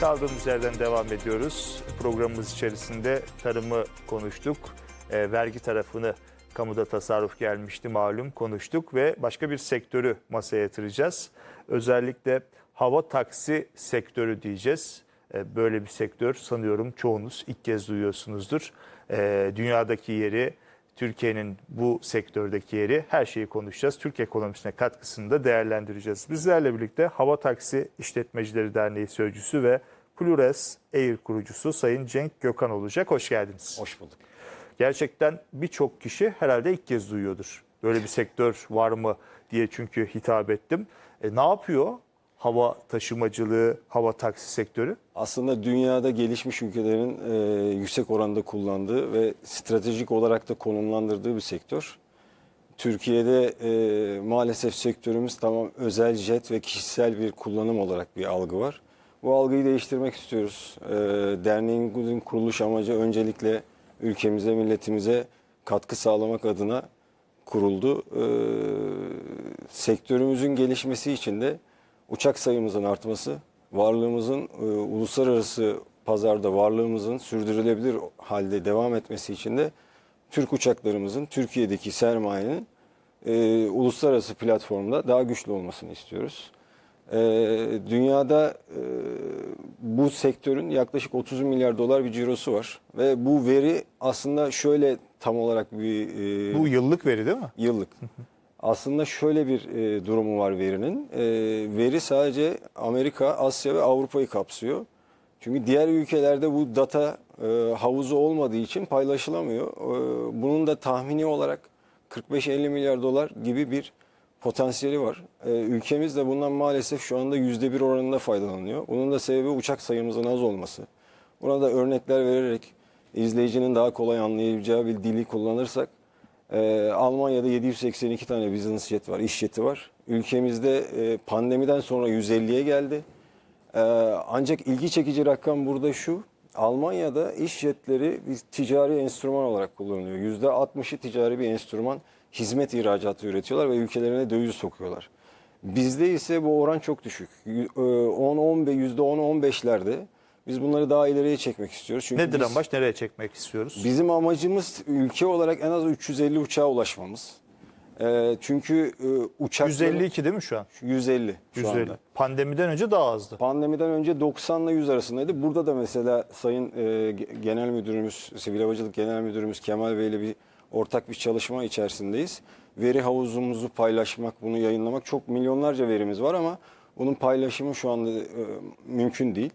Kaldığımız yerden devam ediyoruz. Programımız içerisinde tarımı konuştuk. E, vergi tarafını kamuda tasarruf gelmişti malum konuştuk ve başka bir sektörü masaya yatıracağız. Özellikle hava taksi sektörü diyeceğiz. E, böyle bir sektör sanıyorum çoğunuz ilk kez duyuyorsunuzdur. E, dünyadaki yeri, Türkiye'nin bu sektördeki yeri her şeyi konuşacağız. Türk ekonomisine katkısını da değerlendireceğiz. Bizlerle birlikte Hava Taksi İşletmecileri Derneği Sözcüsü ve Plures Air kurucusu Sayın Cenk Gökhan olacak. Hoş geldiniz. Hoş bulduk. Gerçekten birçok kişi herhalde ilk kez duyuyordur. Böyle bir sektör var mı diye çünkü hitap ettim. E, ne yapıyor hava taşımacılığı, hava taksi sektörü? Aslında dünyada gelişmiş ülkelerin e, yüksek oranda kullandığı ve stratejik olarak da konumlandırdığı bir sektör. Türkiye'de e, maalesef sektörümüz tamam özel jet ve kişisel bir kullanım olarak bir algı var. Bu algıyı değiştirmek istiyoruz. E, derneğimizin kuruluş amacı öncelikle ülkemize, milletimize katkı sağlamak adına kuruldu. E, sektörümüzün gelişmesi için de uçak sayımızın artması, varlığımızın e, uluslararası pazarda varlığımızın sürdürülebilir halde devam etmesi için de Türk uçaklarımızın Türkiye'deki sermayenin e, uluslararası platformda daha güçlü olmasını istiyoruz. E, dünyada e, bu sektörün yaklaşık 30 milyar dolar bir cirosu var ve bu veri aslında şöyle tam olarak bir e, Bu yıllık veri değil mi? Yıllık. Aslında şöyle bir e, durumu var verinin. E, veri sadece Amerika, Asya ve Avrupa'yı kapsıyor. Çünkü diğer ülkelerde bu data e, havuzu olmadığı için paylaşılamıyor. E, bunun da tahmini olarak 45-50 milyar dolar gibi bir potansiyeli var. E, ülkemiz de bundan maalesef şu anda %1 oranında faydalanıyor. Bunun da sebebi uçak sayımızın az olması. Buna da örnekler vererek izleyicinin daha kolay anlayabileceği bir dili kullanırsak ee, Almanya'da 782 tane business jet var, iş jeti var. Ülkemizde e, pandemiden sonra 150'ye geldi. Ee, ancak ilgi çekici rakam burada şu. Almanya'da iş jetleri bir ticari enstrüman olarak kullanılıyor. %60'ı ticari bir enstrüman, hizmet ihracatı üretiyorlar ve ülkelerine döviz sokuyorlar. Bizde ise bu oran çok düşük. Y- e, 10-15, %10-15'lerde. Biz bunları daha ileriye çekmek istiyoruz. Çünkü Nedir biz- amaç? Nereye çekmek istiyoruz? Bizim amacımız ülke olarak en az 350 uçağa ulaşmamız. Ee, çünkü e, uçakların 152 değil mi şu an? 150 şu 150. anda. Pandemiden önce daha azdı. Pandemiden önce 90 ile 100 arasındaydı. Burada da mesela Sayın e, Ge- Genel Müdürümüz, Sivil Havacılık Genel Müdürümüz Kemal Bey ile bir ortak bir çalışma içerisindeyiz. Veri havuzumuzu paylaşmak, bunu yayınlamak çok milyonlarca verimiz var ama bunun paylaşımı şu anda e, mümkün değil.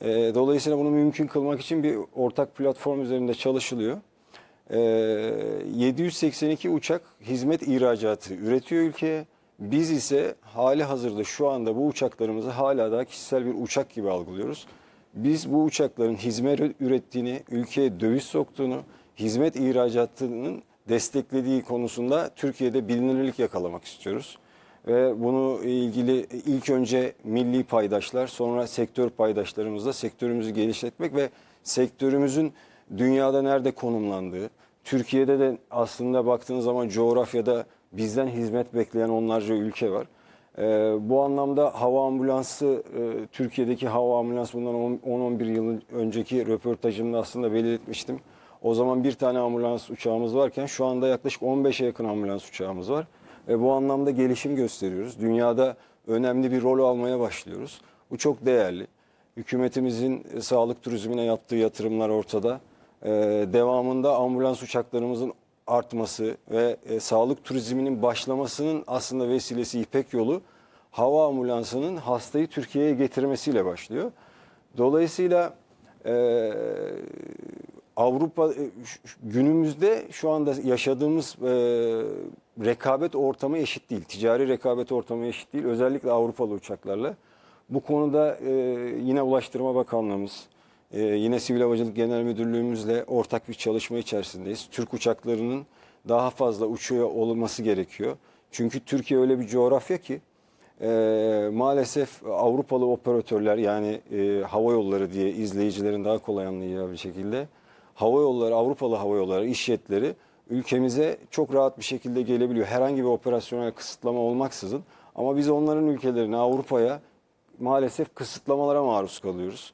E, dolayısıyla bunu mümkün kılmak için bir ortak platform üzerinde çalışılıyor. E, 782 uçak hizmet ihracatı üretiyor ülkeye. Biz ise hali hazırda şu anda bu uçaklarımızı hala daha kişisel bir uçak gibi algılıyoruz. Biz bu uçakların hizmet ürettiğini, ülkeye döviz soktuğunu, hizmet ihracatının desteklediği konusunda Türkiye'de bilinirlik yakalamak istiyoruz. Ve bunu ilgili ilk önce milli paydaşlar, sonra sektör paydaşlarımızla sektörümüzü geliştirmek ve sektörümüzün dünyada nerede konumlandığı, Türkiye'de de aslında baktığınız zaman coğrafyada bizden hizmet bekleyen onlarca ülke var. Ee, bu anlamda hava ambulansı, e, Türkiye'deki hava ambulansı bundan 10-11 yıl önceki röportajımda aslında belirtmiştim. O zaman bir tane ambulans uçağımız varken şu anda yaklaşık 15'e yakın ambulans uçağımız var. Ve bu anlamda gelişim gösteriyoruz. Dünyada önemli bir rol almaya başlıyoruz. Bu çok değerli. Hükümetimizin e, sağlık turizmine yaptığı yatırımlar ortada. Ee, devamında ambulans uçaklarımızın artması ve e, sağlık turizminin başlamasının aslında vesilesi İpek yolu hava ambulansının hastayı Türkiye'ye getirmesiyle başlıyor. Dolayısıyla e, Avrupa e, günümüzde şu anda yaşadığımız e, rekabet ortamı eşit değil. Ticari rekabet ortamı eşit değil. Özellikle Avrupalı uçaklarla. Bu konuda e, yine Ulaştırma Bakanlığımız, e, yine Sivil Havacılık Genel Müdürlüğümüzle ortak bir çalışma içerisindeyiz. Türk uçaklarının daha fazla uçuyor olması gerekiyor. Çünkü Türkiye öyle bir coğrafya ki e, maalesef Avrupalı operatörler yani e, hava yolları diye izleyicilerin daha kolay anlayacağı bir şekilde hava yolları, Avrupalı hava yolları, iş jetleri ülkemize çok rahat bir şekilde gelebiliyor. Herhangi bir operasyonel kısıtlama olmaksızın. Ama biz onların ülkelerine, Avrupa'ya maalesef kısıtlamalara maruz kalıyoruz.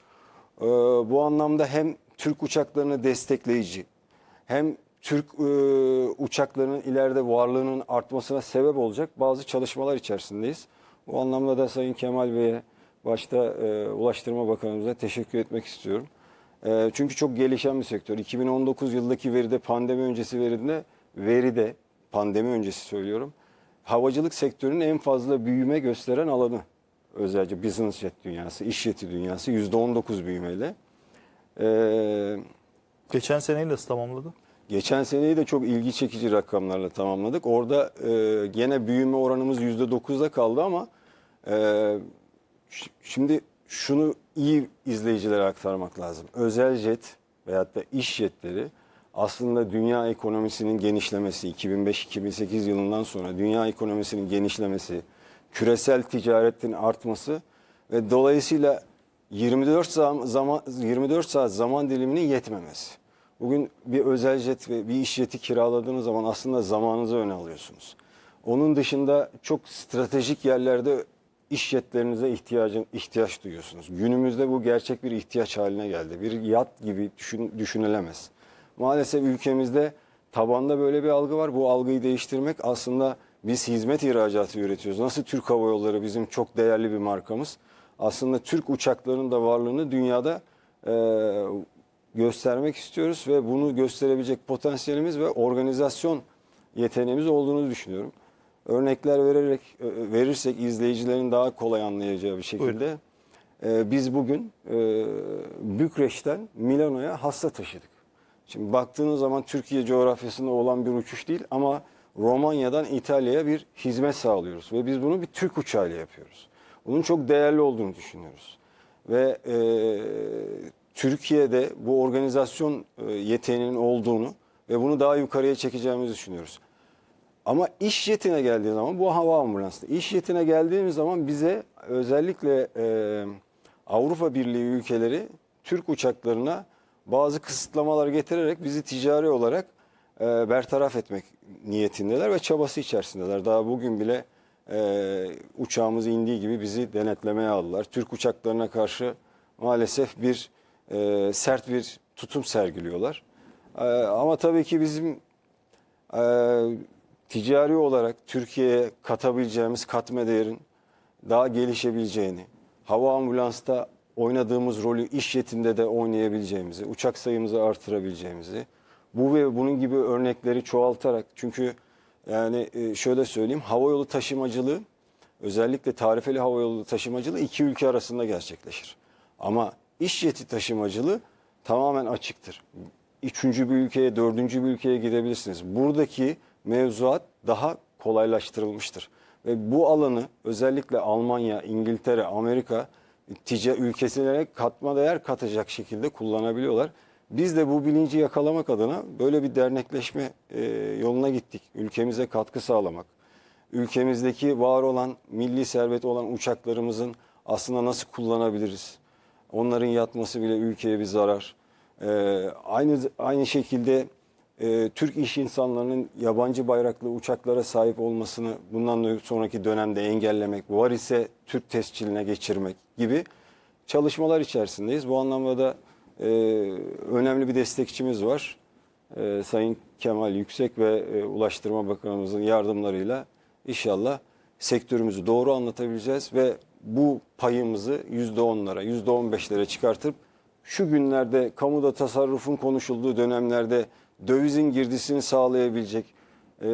Ee, bu anlamda hem Türk uçaklarını destekleyici hem Türk e, uçaklarının ileride varlığının artmasına sebep olacak bazı çalışmalar içerisindeyiz. Bu anlamda da Sayın Kemal Bey'e başta e, Ulaştırma Bakanımıza teşekkür etmek istiyorum. E, çünkü çok gelişen bir sektör. 2019 yıldaki veride pandemi öncesi veride veride pandemi öncesi söylüyorum. Havacılık sektörünün en fazla büyüme gösteren alanı. Özellikle business jet dünyası, iş jeti dünyası %19 büyümeyle. Ee, Geçen seneyi nasıl tamamladı? Geçen seneyi de çok ilgi çekici rakamlarla tamamladık. Orada e, gene büyüme oranımız %9'da kaldı ama e, şimdi şunu iyi izleyicilere aktarmak lazım. Özel jet veyahut da iş jetleri aslında dünya ekonomisinin genişlemesi, 2005-2008 yılından sonra dünya ekonomisinin genişlemesi, küresel ticaretin artması ve dolayısıyla 24 zam- zaman 24 saat zaman diliminin yetmemesi. Bugün bir özel jet ve bir iş jeti kiraladığınız zaman aslında zamanınızı öne alıyorsunuz. Onun dışında çok stratejik yerlerde iş jetlerinize ihtiyacın ihtiyaç duyuyorsunuz. Günümüzde bu gerçek bir ihtiyaç haline geldi. Bir yat gibi düşün, düşünülemez. Maalesef ülkemizde tabanda böyle bir algı var. Bu algıyı değiştirmek aslında biz hizmet ihracatı üretiyoruz. Nasıl Türk Hava Yolları bizim çok değerli bir markamız. Aslında Türk uçaklarının da varlığını dünyada e, göstermek istiyoruz ve bunu gösterebilecek potansiyelimiz ve organizasyon yeteneğimiz olduğunu düşünüyorum. Örnekler vererek e, verirsek izleyicilerin daha kolay anlayacağı bir şekilde e, biz bugün e, Bükreş'ten Milano'ya hasta taşıdık. Şimdi baktığınız zaman Türkiye coğrafyasında olan bir uçuş değil ama Romanya'dan İtalya'ya bir hizmet sağlıyoruz ve biz bunu bir Türk uçağıyla yapıyoruz. Bunun çok değerli olduğunu düşünüyoruz. Ve e, Türkiye'de bu organizasyon e, yeteneğinin olduğunu ve bunu daha yukarıya çekeceğimizi düşünüyoruz. Ama iş jetine geldiği zaman bu hava ambulansında. İş jetine geldiğimiz zaman bize özellikle e, Avrupa Birliği ülkeleri Türk uçaklarına bazı kısıtlamalar getirerek bizi ticari olarak e, bertaraf etmek niyetindeler ve çabası içerisindeler. Daha bugün bile e, uçağımız indiği gibi bizi denetlemeye aldılar. Türk uçaklarına karşı maalesef bir e, sert bir tutum sergiliyorlar. E, ama tabii ki bizim e, ticari olarak Türkiye'ye katabileceğimiz katma değerin daha gelişebileceğini, hava ambulansta oynadığımız rolü iş jetinde de oynayabileceğimizi, uçak sayımızı artırabileceğimizi, bu ve bunun gibi örnekleri çoğaltarak çünkü yani e, şöyle söyleyeyim havayolu taşımacılığı özellikle tarifeli havayolu taşımacılığı iki ülke arasında gerçekleşir. Ama iş jeti taşımacılığı tamamen açıktır. Üçüncü bir ülkeye, dördüncü bir ülkeye gidebilirsiniz. Buradaki mevzuat daha kolaylaştırılmıştır. Ve bu alanı özellikle Almanya, İngiltere, Amerika tica ülkesine katma değer katacak şekilde kullanabiliyorlar. Biz de bu bilinci yakalamak adına böyle bir dernekleşme e, yoluna gittik. Ülkemize katkı sağlamak. Ülkemizdeki var olan milli serveti olan uçaklarımızın aslında nasıl kullanabiliriz? Onların yatması bile ülkeye bir zarar. Ee, aynı aynı şekilde e, Türk iş insanlarının yabancı bayraklı uçaklara sahip olmasını bundan sonraki dönemde engellemek, var ise Türk tescilline geçirmek gibi çalışmalar içerisindeyiz. Bu anlamda da e, önemli bir destekçimiz var. E, Sayın Kemal Yüksek ve e, Ulaştırma Bakanımızın yardımlarıyla inşallah sektörümüzü doğru anlatabileceğiz ve bu payımızı %10'lara, %15'lere çıkartıp şu günlerde kamuda tasarrufun konuşulduğu dönemlerde dövizin girdisini sağlayabilecek, e,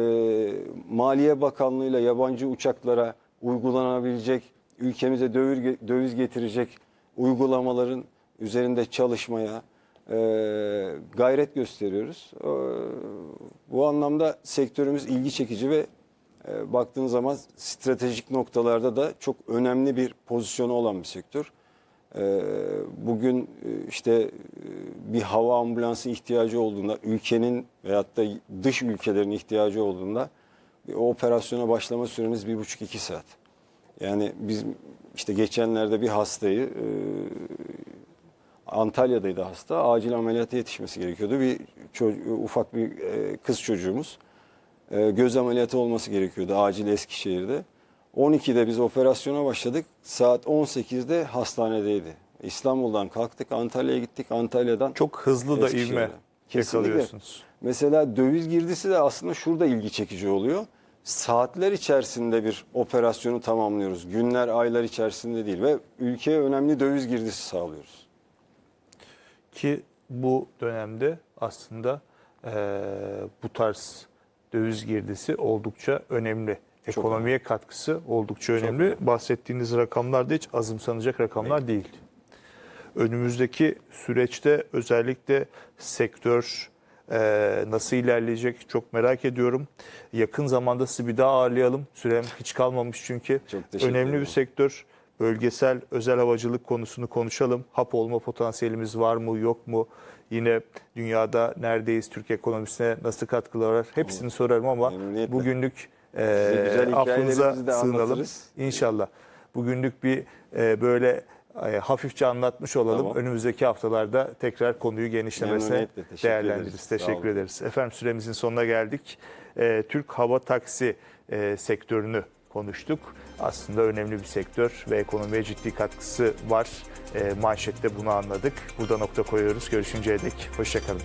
Maliye Bakanlığı ile yabancı uçaklara uygulanabilecek, ülkemize döviz, döviz getirecek uygulamaların üzerinde çalışmaya e, gayret gösteriyoruz. E, bu anlamda sektörümüz ilgi çekici ve e, baktığınız zaman stratejik noktalarda da çok önemli bir pozisyonu olan bir sektör. E, bugün e, işte e, bir hava ambulansı ihtiyacı olduğunda, ülkenin veyahut da dış ülkelerin ihtiyacı olduğunda bir operasyona başlama süremiz bir buçuk iki saat. Yani biz işte geçenlerde bir hastayı e, Antalya'daydı hasta. Acil ameliyata yetişmesi gerekiyordu. Bir ufak bir kız çocuğumuz. Göz ameliyatı olması gerekiyordu acil Eskişehir'de. 12'de biz operasyona başladık. Saat 18'de hastanedeydi. İstanbul'dan kalktık Antalya'ya gittik. Antalya'dan Çok hızlı da ivme yakalıyorsunuz. Mesela döviz girdisi de aslında şurada ilgi çekici oluyor. Saatler içerisinde bir operasyonu tamamlıyoruz. Günler, aylar içerisinde değil ve ülkeye önemli döviz girdisi sağlıyoruz. Ki bu dönemde aslında eee, bu tarz döviz girdisi oldukça önemli. Ekonomiye katkısı oldukça önemli. önemli. Bahsettiğiniz rakamlar da hiç azımsanacak rakamlar değil. Önümüzdeki süreçte özellikle sektör eee, nasıl ilerleyecek çok merak ediyorum. Yakın zamanda sizi bir daha ağırlayalım. Sürem hiç kalmamış çünkü. Çok Önemli bir sektör. Bölgesel özel havacılık konusunu konuşalım. Hap olma potansiyelimiz var mı yok mu? Yine dünyada neredeyiz? Türk ekonomisine nasıl katkılar var? Hepsini sorarım ama bugünlük e, Size güzel affınıza de sığınalım. anlatırız. İnşallah. Bugünlük bir e, böyle e, hafifçe anlatmış olalım. Tamam. Önümüzdeki haftalarda tekrar konuyu genişlemesine teşekkür değerlendiririz. ederiz. Teşekkür ederiz. Efendim süremizin sonuna geldik. E, Türk hava taksi e, sektörünü konuştuk. Aslında önemli bir sektör ve ekonomiye ciddi katkısı var. E, manşette bunu anladık. Burada nokta koyuyoruz. Görüşünceye dek. Hoşçakalın.